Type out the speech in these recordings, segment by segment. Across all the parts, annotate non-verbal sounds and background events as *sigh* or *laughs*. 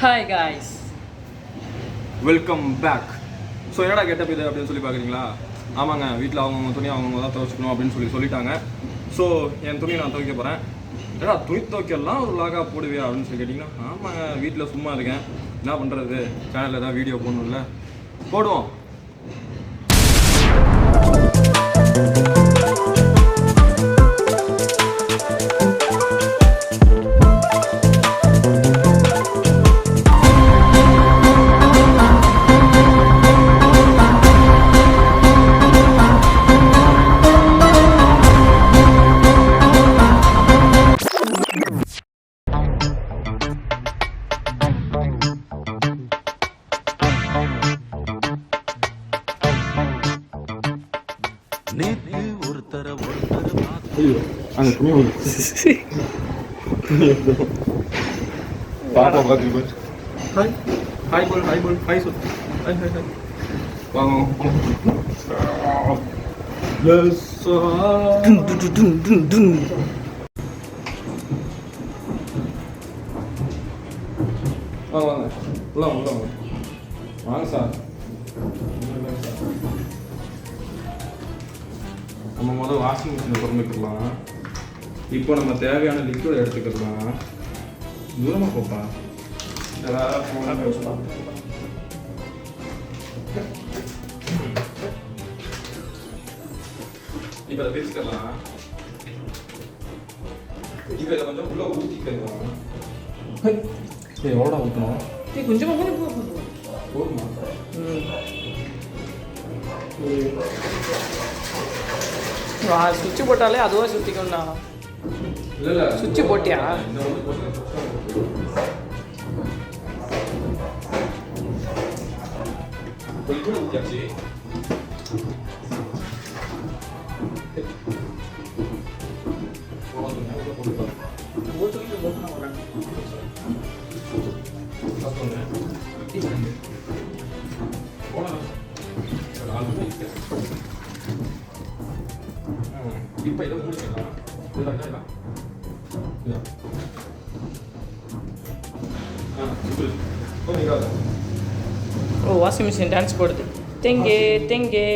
Hi guys welcome back so என்னடா getup இது அப்படின்னு சொல்லி பார்க்குறீங்களா? ஆமாங்க வீட்டில் அவங்கவுங்க துணி அவங்கவுங்க தான் துவைச்சிக்கணும் அப்படின்னு சொல்லி சொல்லிட்டாங்க. ஸோ என் துணி நான் துவைக்க போகிறேன் ஏடா துணி துவைக்கலாம் ஒரு லாகா போடுவியா அப்படின்னு சொல்லி கேட்டிங்கன்னா ஆமாங்க வீட்டில் சும்மா இருக்கேன். என்ன பண்ணுறது சேனலில் ஏதாவது வீடியோ போடணும்ல. போடுவோம். நேத்து ஒருத்தர ஒருத்தர பார்த்து ஐயோ அந்த துணி பாப்பா பார்த்து ஹாய். ஹாய் போல் ஹாய் போல் ஹாய் சொல். Hi hi hi. வாங்க. Yes, sir. வாங்க வாங்க. உள்ள வாங்க உள்ள வாங்க. வாங்க சார். நம்ம முதல் வாஷிங் மிஷினை திறந்துக்கலாம். இப்போ நம்ம தேவையான லிக்விட் எடுத்துக்கலாம். தூரமாக போப்பா. ஏதாவது இப்போ அதை பிரிச்சுக்கலாம். இப்போ இதை கொஞ்சம் உள்ள ஊற்றிக்கலாம் எவ்வளோ ஊற்றணும் நீ கொஞ்சமாக. போதுமா? வா சுவிட்ச் போட்டாலே அதுவாக சுற்றிக்கணும்ண்ணா இல்லை இல்லை சுவிட்ச் போட்டியா? இந்த வந்து போட்டு லிக்விட் ஊற்றியாச்சு இப்போ இதை முடிச்சிடலாம் இதா இதா இதா ஆ சூப்பர் ஓ நீங்கள் ஓ வாஷிங் மிஷின் டான்ஸ் போடுது தெங்கே தெங்கே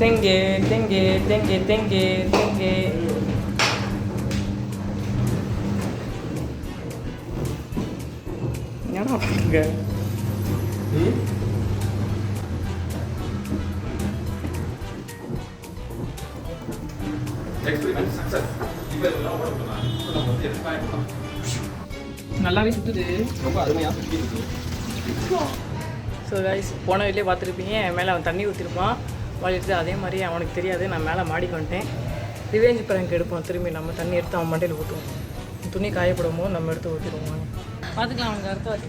தெங்கே தெங்கே தெங்கே தெங்கே தெங்கே என்னடா பண்ணுங்க எக்ஸ்பெரிமெண்ட் சக்ஸஸ் இப்போ இதெல்லாம் ஓடலாம் இப்போ நம்ம வந்து எக்ஸ்பேண்ட் பண்ணலாம் நல்லாவே சுற்றுது ரொம்ப அருமையாக ஸோ கைஸ் போன வீட்லேயே பார்த்துருப்பீங்க. என் மேலே அவன் தண்ணி ஊற்றிருப்பான் வலிட்டு அதே மாதிரி அவனுக்கு தெரியாது. நான் மேலே மாடிக்கு வந்துட்டேன். ரிவேஞ்ச் பிறகு எடுப்போம். திரும்பி நம்ம தண்ணி எடுத்து அவன் மண்டையில் ஊற்றுவோம் துணி காயப்படும் போது நம்ம எடுத்து ஊற்றிடுவோம் பார்த்துக்கலாம் அவனுக்கு அடுத்த வாட்டி.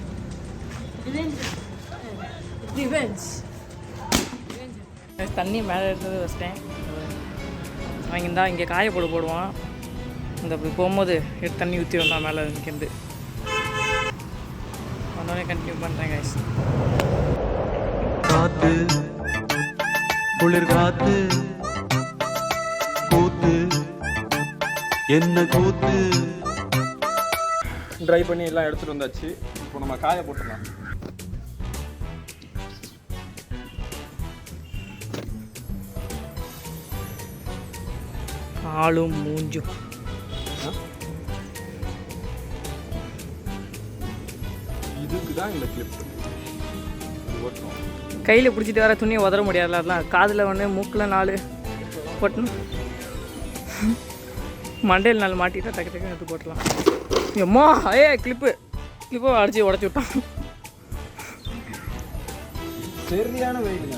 ரிவெஞ்ச் தண்ணி மேலே எடுத்தது வச்சிட்டேன். அவங்க இந்தா இங்கே காயப்போடு போடுவான். இந்த அப்படி போகும்போது எடுத்து தண்ணி ஊற்றி வந்தான் மேலே நிற்கிறது வந்தோடனே கண்டினியூ பண்ணுறேன் கைஸ் காத்து குளிர் காத்து கூத்து. என்ன கூத்து? ட்ரை பண்ணி எல்லாம் எடுத்துகிட்டு வந்தாச்சு. இப்போ நம்ம காய போட்டுடலாம். காலும் மூஞ்சும். இதுக்கு தான் இந்த கிளிப் கையில் பிடிச்சிட்டு வர துணியை உதற முடியாதுல அதெல்லாம் காதில் ஒன்று மூக்கில் நாலு. போட்டணும் மண்டையில் நாலு மாட்டிட்டா டக்கு டக்கு எடுத்து போட்டலாம் எம்மா ஏ கிளிப்பு கிளிப்பை அடிச்சு உடச்சி விட்டான் சரியான வெயிலுங்க.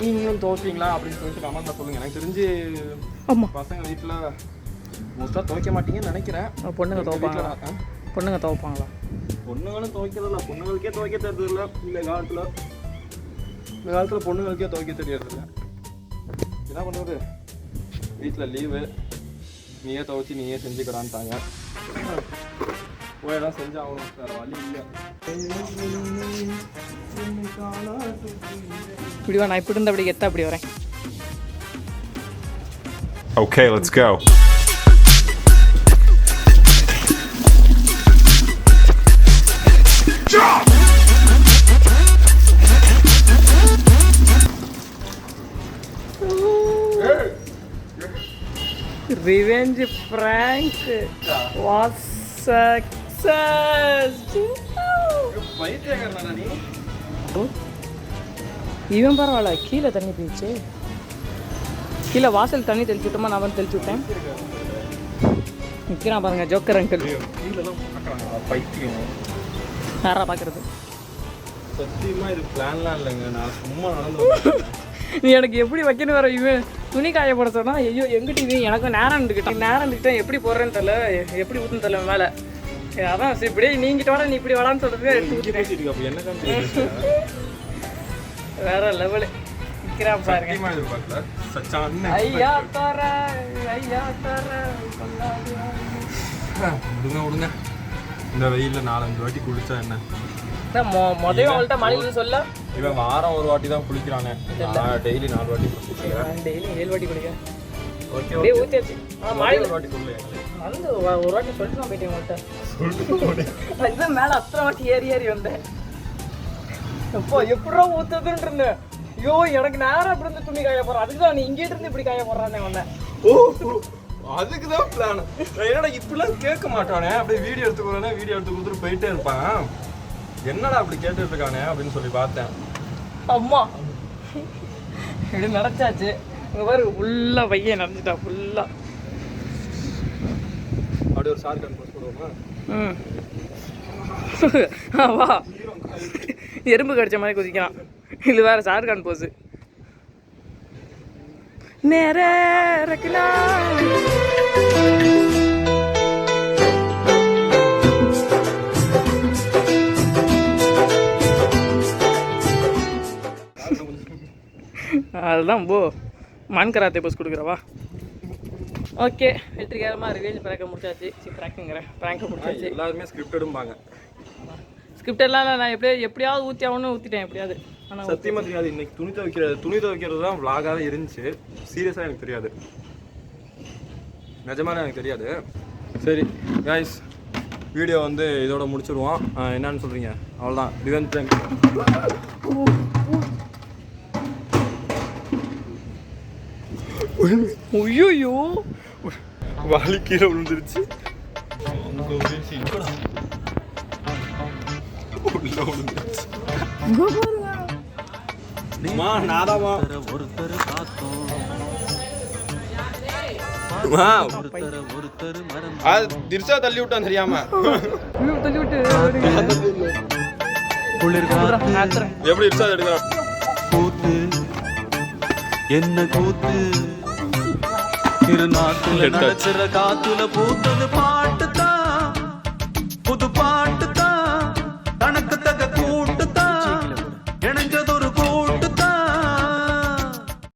நீங்களும் துவைப்பீங்களா அப்படின்னு சொல்லிட்டு கமெண்ட்ல சொல்லுங்க. எனக்கு தெரிஞ்சு ஆமாம் பசங்க வீட்டில் மோஸ்ட்டாக துவைக்க மாட்டீங்கன்னு நினைக்கிறேன். பொண்ணுங்க எங்க துவைப்பாங்க வீட்ல நான், ஆ? பொண்ணுங்க துவைப்பாங்களா? பொண்ணுங்களும் துவைக்கிறதில்ல. பொண்ணுங்களுக்கே துவைக்க தெரியாது இல்லை இந்த காலத்தில் இந்த காலத்தில் பொண்ணுங்களுக்கே துவைக்க தெரியாது இல்லை என்ன பண்ணுறது வீட்டில் லீவு நீயே துவைச்சி நீயே செஞ்சுக்கிறான்ட்டாங்க போயெல்லாம் செஞ்சாகணும். வேறு வழி இல்லை. இப்படி வா நான் இப்படி இருந்து அப்படி எத்த அப்படி வரேன். Okay, let's go. Revenge prank was success பைத்தியக்காரனா நீ இவன் பரவாயில்ல. கீழே தண்ணி போயிடுச்சு. கீழே வாசல் தண்ணி தெளிச்சு விட்டோமா நான் வந்து தெளிச்சு விட்டேன். நிற்கிறான் பாருங்க ஜோக்கர் அங்கிள் யாரா பார்க்குறது? சத்தியமாக இது பிளான்லாம் இல்லைங்க. நான் சும்மா நடந்து. *laughs* நீ எனக்கு எப்படி வைக்கணும் வர இவன் துணி காய போட சொன்னா ஐயோ எங்கிட்ட இவன் எனக்கும் நேரம் இருந்துக்கிட்டான் நேரம் இருந்துக்கிட்டேன் எப்படி போடுறேன்னு தெரியல. எப்படி ஊற்றுன்னு தெரியல மேலே. அதான் சரி இப்படியே நீங்கிட்ட வாடா நீ இப்படி வாடான்னு சொல்றது எடுத்து அப்ப என்ன வேற லெவலு நிற்கிறான் பாருங்க. ஐயா தர ஐயா தர சொல்லாதே. விடுங்க விடுங்க. இந்த வெயில்ல நாலஞ்சு வாட்டி குளிச்சா என்ன? முதல்ல அவள்கிட்ட மழையில சொல்ல. இவன் வாரம் ஒரு வாட்டி தான் குளிக்கிறானே. நான் டெய்லி நாலு வாட்டி குளிக்கிறேன் டெய்லி ஏழு வாட்டி குடிக்கிறேன் ஓகே ஒரு வாட்டி சொல்லு வந்து ஒரு வாட்டி சொல்லிட்டு நான் போயிட்டேன் உங்கள்கிட்ட இதுதான் மேலே அத்தனை வாட்டி ஏறி ஏறி வந்தேன். அப்போ எப்படிடா ஊத்துறதுன்னு இருந்தேன் ஐயோ எனக்கு நேரம் அப்படி இருந்து துணி காய போடுறேன். அதுக்கு தான் நீ இங்கே இருந்து இப்படி காய போடுறானே வந்தேன் ஓ அதுக்கு தான் பிளான் என்னடா இப்படிலாம் கேட்க மாட்டானே? அப்படியே வீடியோ எடுத்து கொடுறேனே வீடியோ எடுத்து கொடுத்துட்டு போயிட்டே இருப்பான். என்னடா அப்படி கேட்டுட்டு இருக்கானே அப்படின்னு சொல்லி பார்த்தேன். அம்மா. இப்படி நடச்சாச்சு. இங்க பாரு ஃபுல்லா பையன் நடந்துட்டா ஃபுல்லா அப்படியே ஒரு ஷார்ட் கன் போஸ்ட் போடுவோமா? ம். வா. எறும்பு கடிச்ச மாதிரி குதிக்கிறான். இது வேற ஷாருக்கான் போஸு நேர அதுதான் போ. மண் கராத்தே போஸ் கொடுக்குறவா. ஓகே வெற்றிகரமாக ரிவேஞ்ச் பிராக்க முடிச்சாச்சு. சி பிராக்குங்கிறேன் பிராங்க முடிச்சாச்சு. எல்லாருமே ஸ்கிரிப்டடும்பாங்க ஸ்கிரிப்டெல்லாம் இல்லை நான் எப்படியோ எப்படியாவது ஊற்றி ஆகணும்னு ஊற்றிட்டேன் எப்படியாவது. ஆனால் சத்தியமா தெரியாது. இன்னைக்கு துணி துவைக்கிறது துணி துவைக்கிறது தான் vlog-ஆவே இருந்துச்சு. சீரியஸாக எனக்கு தெரியாது. நிஜமாலே எனக்கு தெரியாது. சரி guys வீடியோ வந்து இதோட முடிச்சிருவோம் ஆஹ் என்னன்னு சொல்றீங்க? அவ்வளோதான் ரிவெஞ்ச் டைம் ஐயோ வாலி கீழே விழுந்துருச்சு. ஒருத்தர் பார்த்தோம் திரிசா தள்ளி விட்டான் தெரியாம. தள்ளி விட்டு எப்படி எடுக்கிறான்? கூத்து. என்ன கூத்து? *laughs* திருநாட்டுல நடக்கிற காத்துல பூத்தது பாட்டு.